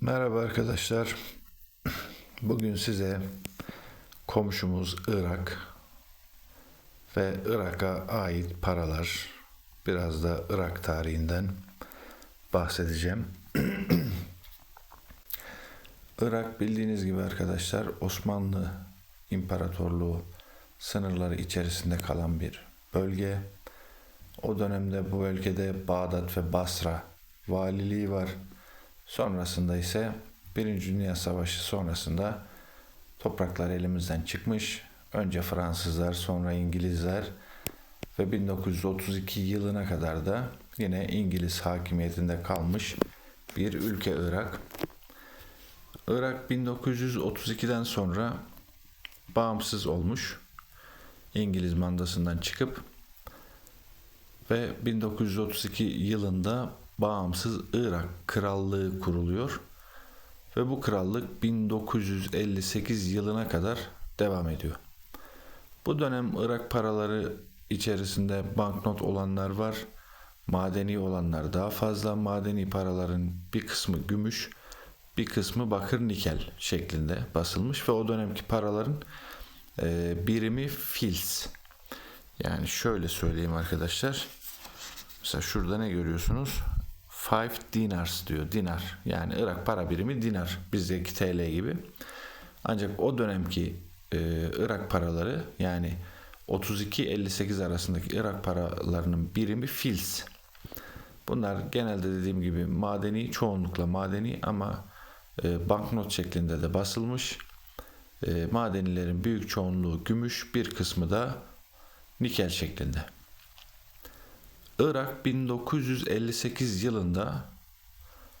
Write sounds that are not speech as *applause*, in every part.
Merhaba arkadaşlar. Bugün size komşumuz Irak ve Irak'a ait paralar, biraz da Irak tarihinden bahsedeceğim. *clears throat* Irak bildiğiniz gibi arkadaşlar Osmanlı İmparatorluğu sınırları içerisinde kalan bir bölge. O dönemde bu bölgede Bağdat ve Basra valiliği var. Sonrasında ise Birinci Dünya Savaşı sonrasında topraklar elimizden çıkmış. Önce Fransızlar, sonra İngilizler ve 1932 yılına kadar da yine İngiliz hakimiyetinde kalmış bir ülke Irak. Irak 1932'den sonra bağımsız olmuş. İngiliz mandasından çıkıp ve 1932 yılında bağımsız Irak Krallığı kuruluyor ve bu krallık 1958 yılına kadar devam ediyor. Bu dönem Irak paraları içerisinde banknot olanlar var, madeni olanlar daha fazla. Madeni paraların bir kısmı gümüş, bir kısmı bakır nikel şeklinde basılmış ve o dönemki paraların e, birimi fils. Yani şöyle söyleyeyim arkadaşlar. Mesela şurada ne görüyorsunuz? 5 dinars diyor. Dinar. Yani Irak para birimi dinar. Bizdeki TL gibi. Ancak o dönemki e, Irak paraları yani 32-58 arasındaki Irak paralarının birimi fils. Bunlar genelde dediğim gibi madeni, çoğunlukla madeni ama e, banknot şeklinde de basılmış. E, madenilerin büyük çoğunluğu gümüş, bir kısmı da nikel şeklinde. Irak 1958 yılında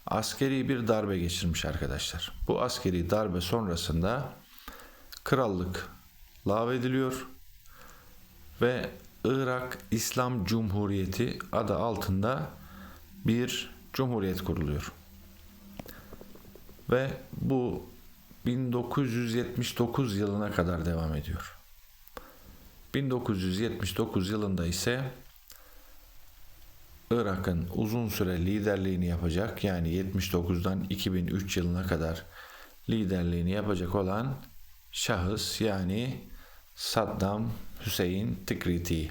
askeri bir darbe geçirmiş arkadaşlar. Bu askeri darbe sonrasında krallık lağvediliyor ve Irak İslam Cumhuriyeti adı altında bir cumhuriyet kuruluyor. Ve bu 1979 yılına kadar devam ediyor. 1979 yılında ise Irak'ın uzun süre liderliğini yapacak yani 79'dan 2003 yılına kadar liderliğini yapacak olan şahıs yani Saddam Hüseyin Tikriti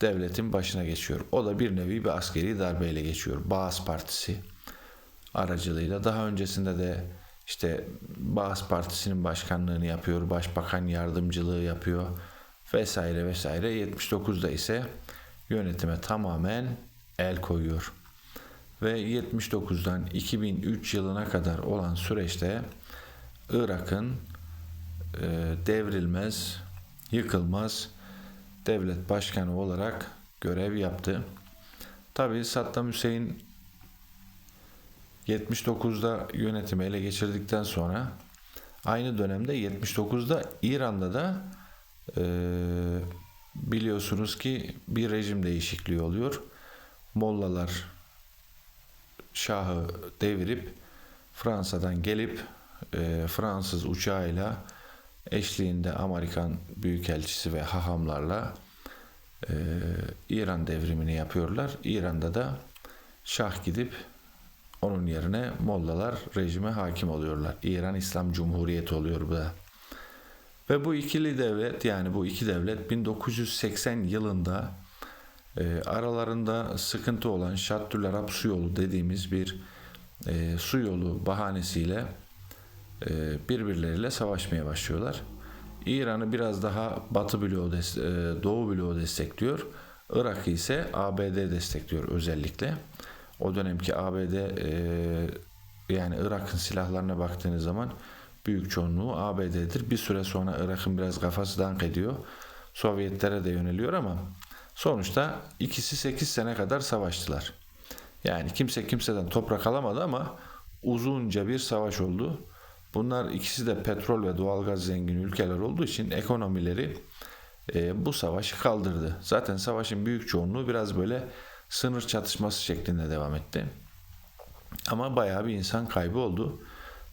devletin başına geçiyor. O da bir nevi bir askeri darbeyle geçiyor. Baas Partisi aracılığıyla. Daha öncesinde de işte Baas Partisi'nin başkanlığını yapıyor, başbakan yardımcılığı yapıyor vesaire vesaire. 79'da ise yönetime tamamen el koyuyor. Ve 79'dan 2003 yılına kadar olan süreçte Irak'ın e, devrilmez, yıkılmaz devlet başkanı olarak görev yaptı. Tabi Saddam Hüseyin 79'da yönetimi ele geçirdikten sonra aynı dönemde 79'da İran'da da e, biliyorsunuz ki bir rejim değişikliği oluyor. Mollalar Şah'ı devirip Fransa'dan gelip e, Fransız uçağıyla eşliğinde Amerikan Büyükelçisi ve hahamlarla e, İran devrimini yapıyorlar. İran'da da Şah gidip onun yerine Mollalar rejime hakim oluyorlar. İran İslam Cumhuriyeti oluyor bu da. Ve bu ikili devlet yani bu iki devlet 1980 yılında e, aralarında sıkıntı olan Şattül Arap su yolu dediğimiz bir e, su yolu bahanesiyle e, birbirleriyle savaşmaya başlıyorlar. İran'ı biraz daha Batı bloğu, e, Doğu bloğu destekliyor. Irak'ı ise ABD destekliyor özellikle. O dönemki ABD e, yani Irak'ın silahlarına baktığınız zaman büyük çoğunluğu ABD'dir. Bir süre sonra Irak'ın biraz kafası dank ediyor. Sovyetlere de yöneliyor ama sonuçta ikisi 8 sene kadar savaştılar. Yani kimse kimseden toprak alamadı ama uzunca bir savaş oldu. Bunlar ikisi de petrol ve doğalgaz zengin ülkeler olduğu için ekonomileri e, bu savaşı kaldırdı. Zaten savaşın büyük çoğunluğu biraz böyle sınır çatışması şeklinde devam etti. Ama bayağı bir insan kaybı oldu.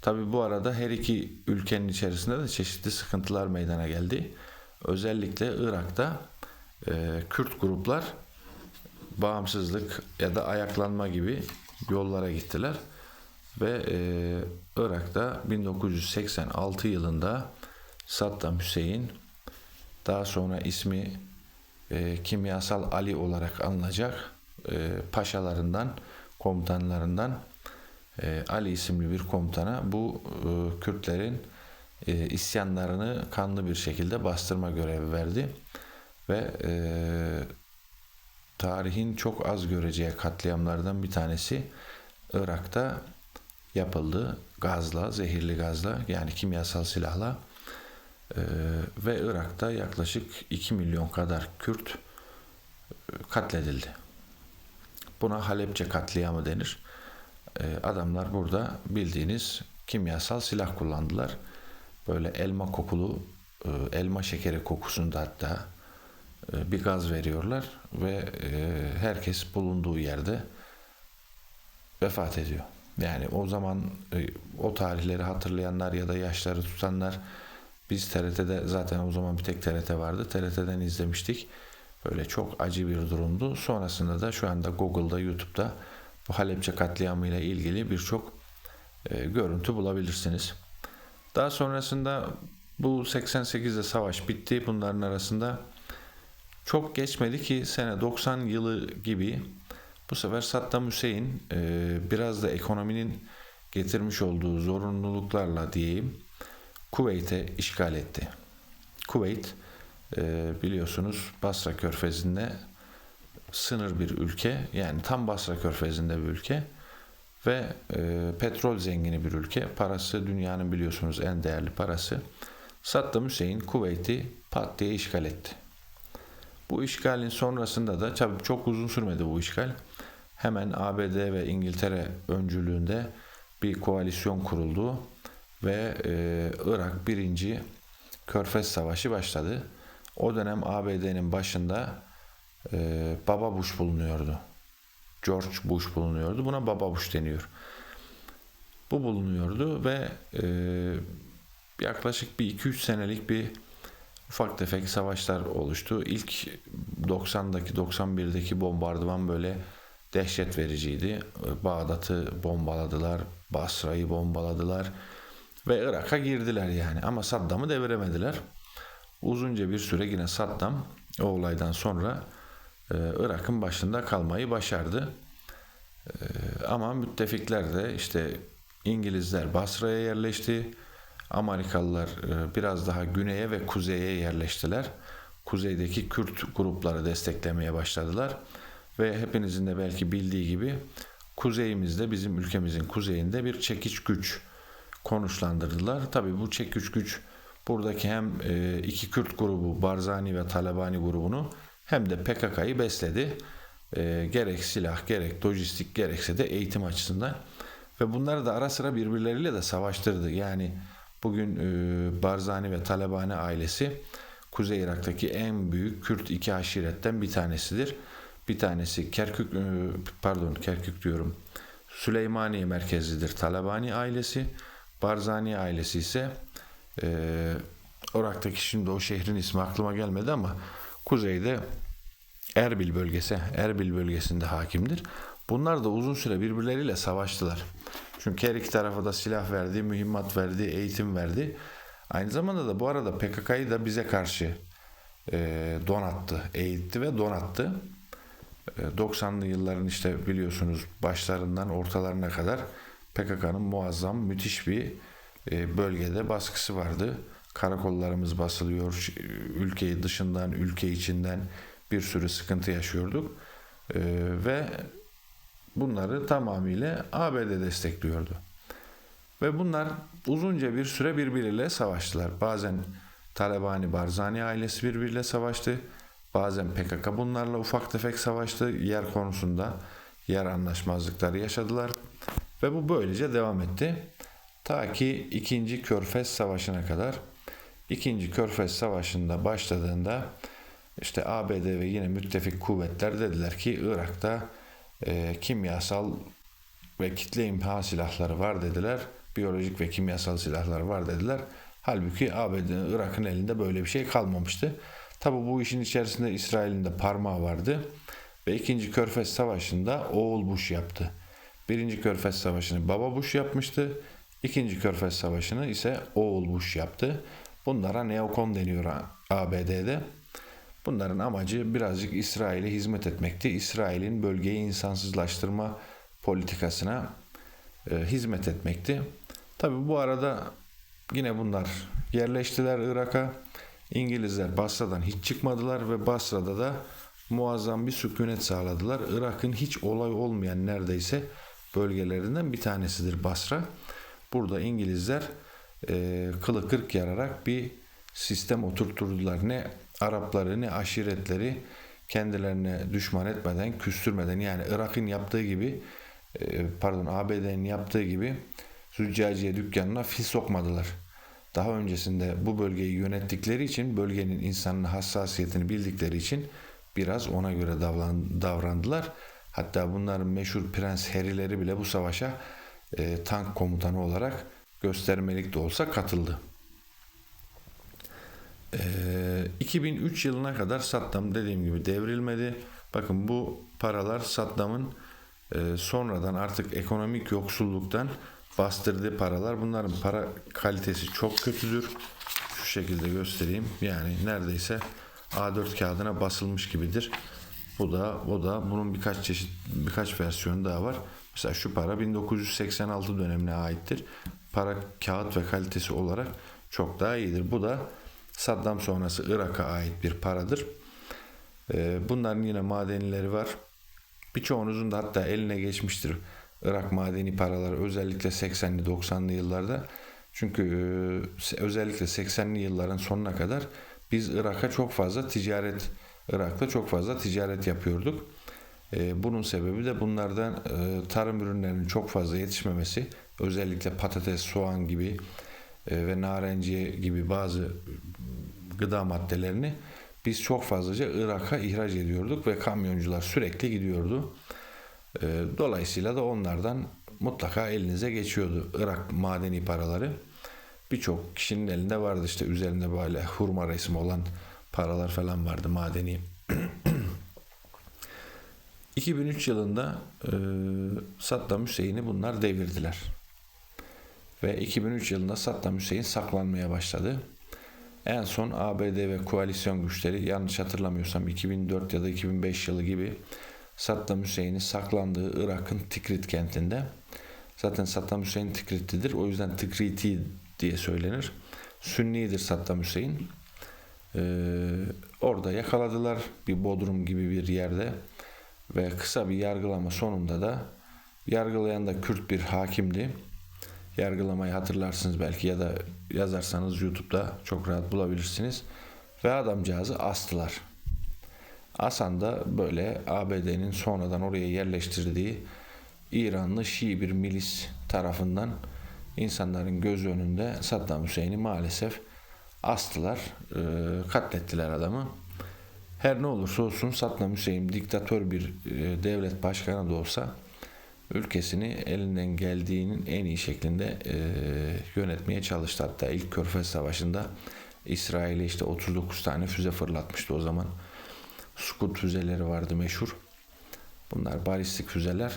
Tabi bu arada her iki ülkenin içerisinde de çeşitli sıkıntılar meydana geldi. Özellikle Irak'ta e, Kürt gruplar bağımsızlık ya da ayaklanma gibi yollara gittiler. Ve e, Irak'ta 1986 yılında Saddam Hüseyin daha sonra ismi e, kimyasal Ali olarak anılacak e, paşalarından, komutanlarından e, Ali isimli bir komutana bu e, Kürtlerin e, isyanlarını kanlı bir şekilde bastırma görevi verdi ve e, tarihin çok az göreceği katliamlardan bir tanesi Irak'ta yapıldı gazla, zehirli gazla yani kimyasal silahla e, ve Irak'ta yaklaşık 2 milyon kadar Kürt e, katledildi. Buna Halepçe katliamı denir. E, adamlar burada bildiğiniz kimyasal silah kullandılar. Böyle elma kokulu, e, elma şekeri kokusunda hatta e, bir gaz veriyorlar ve e, herkes bulunduğu yerde vefat ediyor. Yani o zaman o tarihleri hatırlayanlar ya da yaşları tutanlar biz TRT'de zaten o zaman bir tek TRT vardı. TRT'den izlemiştik. Böyle çok acı bir durumdu. Sonrasında da şu anda Google'da, YouTube'da bu Halepçe katliamı ile ilgili birçok e, görüntü bulabilirsiniz. Daha sonrasında bu 88'de savaş bitti. Bunların arasında çok geçmedi ki sene 90 yılı gibi bu sefer Saddam Hüseyin e, biraz da ekonominin getirmiş olduğu zorunluluklarla diyeyim Kuveyt'e işgal etti. Kuveyt e, biliyorsunuz Basra Körfezi'nde sınır bir ülke yani tam Basra Körfezi'nde bir ülke ve e, petrol zengini bir ülke. Parası dünyanın biliyorsunuz en değerli parası. Saddam Hüseyin Kuveyt'i pat diye işgal etti. Bu işgalin sonrasında da tabii çok uzun sürmedi bu işgal. Hemen ABD ve İngiltere öncülüğünde bir koalisyon kuruldu ve e, Irak 1. Körfez Savaşı başladı. O dönem ABD'nin başında e, Baba Bush bulunuyordu. George Bush bulunuyordu. Buna Baba Bush deniyor. Bu bulunuyordu ve e, yaklaşık bir 2-3 senelik bir ufak tefek savaşlar oluştu. İlk 90'daki 91'deki bombardıman böyle dehşet vericiydi. Bağdat'ı bombaladılar, Basra'yı bombaladılar ve Irak'a girdiler yani ama Saddam'ı deviremediler. Uzunca bir süre yine Saddam o olaydan sonra Irak'ın başında kalmayı başardı. E, ama müttefikler de işte İngilizler Basra'ya yerleşti. Amerikalılar e, biraz daha güneye ve kuzeye yerleştiler. Kuzeydeki Kürt grupları desteklemeye başladılar. Ve hepinizin de belki bildiği gibi kuzeyimizde bizim ülkemizin kuzeyinde bir çekiç güç konuşlandırdılar. Tabi bu çekiç güç buradaki hem e, iki Kürt grubu Barzani ve Talabani grubunu hem de PKK'yı besledi. E, gerek silah gerek lojistik gerekse de eğitim açısından ve bunları da ara sıra birbirleriyle de savaştırdı. Yani bugün e, Barzani ve Talabani ailesi Kuzey Irak'taki en büyük Kürt iki aşiretten bir tanesidir. Bir tanesi Kerkük e, pardon Kerkük diyorum. Süleymaniye merkezlidir Talabani ailesi. Barzani ailesi ise e, Irak'taki şimdi o şehrin ismi aklıma gelmedi ama kuzeyde Erbil bölgesi, Erbil bölgesinde hakimdir. Bunlar da uzun süre birbirleriyle savaştılar. Çünkü her iki tarafa da silah verdi, mühimmat verdi, eğitim verdi. Aynı zamanda da bu arada PKK'yı da bize karşı e, donattı, eğitti ve donattı. 90'lı yılların işte biliyorsunuz başlarından ortalarına kadar PKK'nın muazzam müthiş bir e, bölgede baskısı vardı. Karakollarımız basılıyor, ülkeyi dışından, ülke içinden bir sürü sıkıntı yaşıyorduk. E, ve bunları tamamıyla ABD destekliyordu. Ve bunlar uzunca bir süre birbiriyle savaştılar. Bazen Talabani Barzani ailesi birbiriyle savaştı. Bazen PKK bunlarla ufak tefek savaştı. Yer konusunda yer anlaşmazlıkları yaşadılar. Ve bu böylece devam etti. Ta ki 2. Körfez Savaşı'na kadar. 2. Körfez Savaşı'nda başladığında işte ABD ve yine müttefik kuvvetler dediler ki Irak'ta e, kimyasal ve kitle imha silahları var dediler. Biyolojik ve kimyasal silahlar var dediler. Halbuki ABD'nin Irak'ın elinde böyle bir şey kalmamıştı. Tabi bu işin içerisinde İsrail'in de parmağı vardı. Ve 2. Körfez Savaşı'nda oğul Bush yaptı. Birinci Körfez Savaşı'nı Baba Bush yapmıştı. İkinci Körfez Savaşı'nı ise oğul Bush yaptı. Bunlara neokon deniyor ABD'de. Bunların amacı birazcık İsrail'e hizmet etmekti. İsrail'in bölgeyi insansızlaştırma politikasına e, hizmet etmekti. Tabi bu arada yine bunlar yerleştiler Irak'a. İngilizler Basra'dan hiç çıkmadılar ve Basra'da da muazzam bir sükunet sağladılar. Irak'ın hiç olay olmayan neredeyse bölgelerinden bir tanesidir Basra. Burada İngilizler e, kılı kırk yararak bir sistem oturtturdular. Ne Arapları ne aşiretleri kendilerine düşman etmeden, küstürmeden yani Irak'ın yaptığı gibi e, pardon ABD'nin yaptığı gibi züccaciye dükkanına fil sokmadılar. Daha öncesinde bu bölgeyi yönettikleri için bölgenin insanın hassasiyetini bildikleri için biraz ona göre davrandılar. Hatta bunların meşhur Prens Harry'leri bile bu savaşa e, tank komutanı olarak göstermelik de olsa katıldı. E, 2003 yılına kadar Saddam dediğim gibi devrilmedi. Bakın bu paralar Saddam'ın e, sonradan artık ekonomik yoksulluktan bastırdığı paralar. Bunların para kalitesi çok kötüdür. Şu şekilde göstereyim. Yani neredeyse A4 kağıdına basılmış gibidir. Bu da o da bunun birkaç çeşit birkaç versiyonu daha var. Mesela şu para 1986 dönemine aittir. Para kağıt ve kalitesi olarak çok daha iyidir. Bu da Saddam sonrası Irak'a ait bir paradır. Ee, bunların yine madenileri var. Birçoğunuzun da hatta eline geçmiştir Irak madeni paraları özellikle 80'li 90'lı yıllarda. Çünkü e, özellikle 80'li yılların sonuna kadar biz Irak'a çok fazla ticaret Irak'ta çok fazla ticaret yapıyorduk. E, bunun sebebi de bunlardan e, tarım ürünlerinin çok fazla yetişmemesi. Özellikle patates, soğan gibi ve narenciye gibi bazı gıda maddelerini biz çok fazlaca Irak'a ihraç ediyorduk ve kamyoncular sürekli gidiyordu. Dolayısıyla da onlardan mutlaka elinize geçiyordu Irak madeni paraları birçok kişinin elinde vardı işte üzerinde böyle hurma resmi olan paralar falan vardı madeni. *clears throat* 2003 yılında e, Saddam Hüseyin'i bunlar devirdiler. Ve 2003 yılında Saddam Hüseyin saklanmaya başladı. En son ABD ve koalisyon güçleri yanlış hatırlamıyorsam 2004 ya da 2005 yılı gibi Saddam Hüseyin'i saklandığı Irak'ın Tikrit kentinde. Zaten Saddam Hüseyin Tikritlidir. O yüzden Tikriti diye söylenir. Sünnidir Saddam Hüseyin. Ee, orada yakaladılar bir bodrum gibi bir yerde ve kısa bir yargılama sonunda da yargılayan da Kürt bir hakimdi. Yargılamayı hatırlarsınız belki ya da yazarsanız YouTube'da çok rahat bulabilirsiniz. Ve adamcağızı astılar. Asan da böyle ABD'nin sonradan oraya yerleştirdiği İranlı Şii bir milis tarafından insanların göz önünde Saddam Hüseyin'i maalesef astılar, e, katlettiler adamı. Her ne olursa olsun Saddam Hüseyin diktatör bir e, devlet başkanı da olsa ülkesini elinden geldiğinin en iyi şeklinde e, yönetmeye çalıştı. Hatta ilk Körfez Savaşı'nda İsrail'e işte 39 tane füze fırlatmıştı o zaman. Sukut füzeleri vardı meşhur. Bunlar balistik füzeler.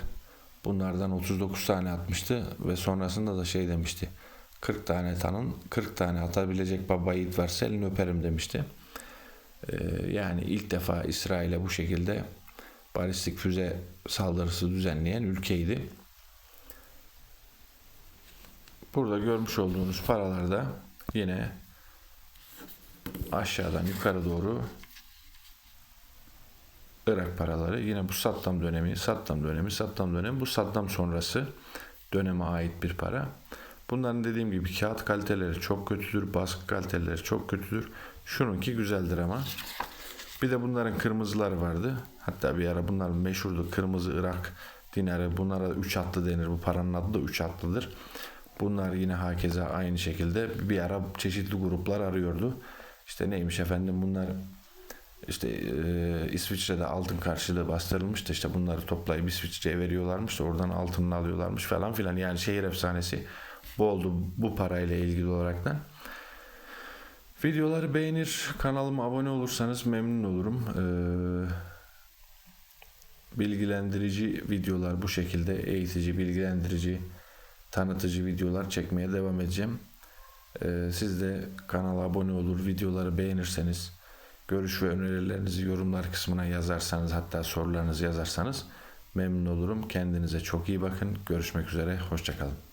Bunlardan 39 tane atmıştı ve sonrasında da şey demişti. 40 tane tanın 40 tane atabilecek baba yiğit varsa elini öperim demişti. Ee, yani ilk defa İsrail'e bu şekilde balistik füze saldırısı düzenleyen ülkeydi. Burada görmüş olduğunuz paralarda yine aşağıdan yukarı doğru Irak paraları yine bu Saddam dönemi, Saddam dönemi, Saddam dönemi bu Saddam sonrası döneme ait bir para. Bunların dediğim gibi kağıt kaliteleri çok kötüdür, baskı kaliteleri çok kötüdür. Şununki güzeldir ama. Bir de bunların kırmızıları vardı. Hatta bir ara bunlar meşhurdu. Kırmızı Irak dinarı. Bunlara 3 atlı denir. Bu paranın adı da 3 atlıdır. Bunlar yine hakeza aynı şekilde bir ara çeşitli gruplar arıyordu. İşte neymiş efendim bunlar işte e, İsviçre'de altın karşılığı bastırılmıştı. İşte bunları toplayıp İsviçre'ye veriyorlarmış da oradan altınını alıyorlarmış falan filan. Yani şehir efsanesi bu oldu bu parayla ilgili olaraktan. Videoları beğenir, kanalıma abone olursanız memnun olurum. Ee, bilgilendirici videolar bu şekilde eğitici, bilgilendirici, tanıtıcı videolar çekmeye devam edeceğim. Ee, siz de kanala abone olur, videoları beğenirseniz, görüş ve önerilerinizi yorumlar kısmına yazarsanız, hatta sorularınızı yazarsanız memnun olurum. Kendinize çok iyi bakın. Görüşmek üzere. Hoşçakalın.